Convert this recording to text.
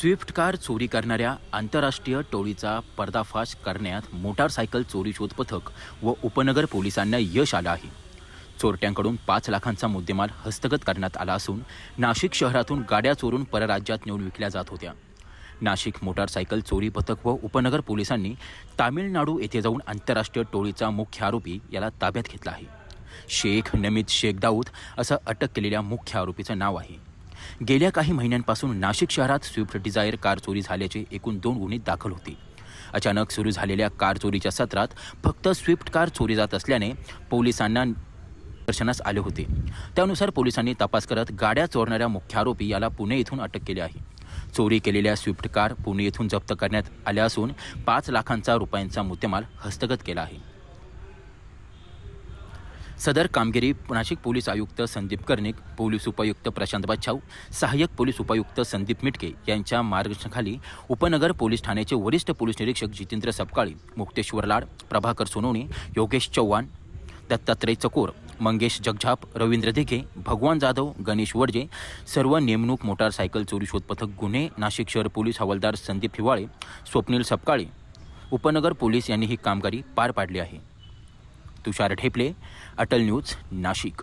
Swift car चोरी करणाऱ्या आंतरराष्ट्रीय टोळीचा पर्दाफाश करण्यात मोटारसायकल चोरी शोध पथक व उपनगर पोलिसांना यश आलं आहे. चोरट्यांकडून पाच लाखांचा मुद्देमाल हस्तगत करण्यात आला असून नाशिक शहरातून गाड्या चोरून परराज्यात नेऊन विकल्या जात होत्या. नाशिक मोटारसायकल चोरी पथक व उपनगर पोलिसांनी तामिळनाडू येथे जाऊन आंतरराष्ट्रीय टोळीचा मुख्य आरोपी याला ताब्यात घेतला आहे. शेख नमित शेख दाऊद असं अटक केलेल्या मुख्य आरोपीचं नाव आहे. गेल्या काही महिन्यांपासून नाशिक शहरात स्विफ्ट डिझायर कार चोरी झाल्याचे एकूण दोन गुन्हे दाखल होते. अचानक सुरू झालेल्या कार चोरीच्या सत्रात फक्त स्विफ्ट कार चोरी जात असल्याने पोलिसांना दर्शनास आले होते. त्यानुसार पोलिसांनी तपास करत गाड्या चोरणाऱ्या मुख्य आरोपी याला पुणे येथून अटक केली आहे. चोरी केलेल्या स्विफ्ट कार पुणे येथून जप्त करण्यात आल्या असून पाच लाखांचा रुपयांचा मुद्देमाल हस्तगत केला आहे. सदर कामगिरी नाशिक पोलीस आयुक्त संदीप कर्णिक पोलीस उपायुक्त प्रशांत बच्छाव सहाय्यक पोलीस उपायुक्त संदीप मिटके यांच्या मार्गदर्शनाखाली उपनगर पोलीस ठाण्याचे वरिष्ठ पोलीस निरीक्षक जितेंद्र सपकाळी मुक्तेश्वर लाड प्रभाकर सोनवणे योगेश चव्हाण दत्तात्रय चकोर मंगेश जगझाप रवींद्र दिघे भगवान जाधव गणेश वडजे सर्व नेमणूक मोटारसायकल चोरी शोध पथक गुन्हे नाशिक शहर पोलीस हवालदार संदीप हिवाळे स्वप्नील सपकाळे उपनगर पोलीस यांनी ही कामगिरी पार पाडली आहे. तुषार ठेपले अटल न्यूज नाशिक.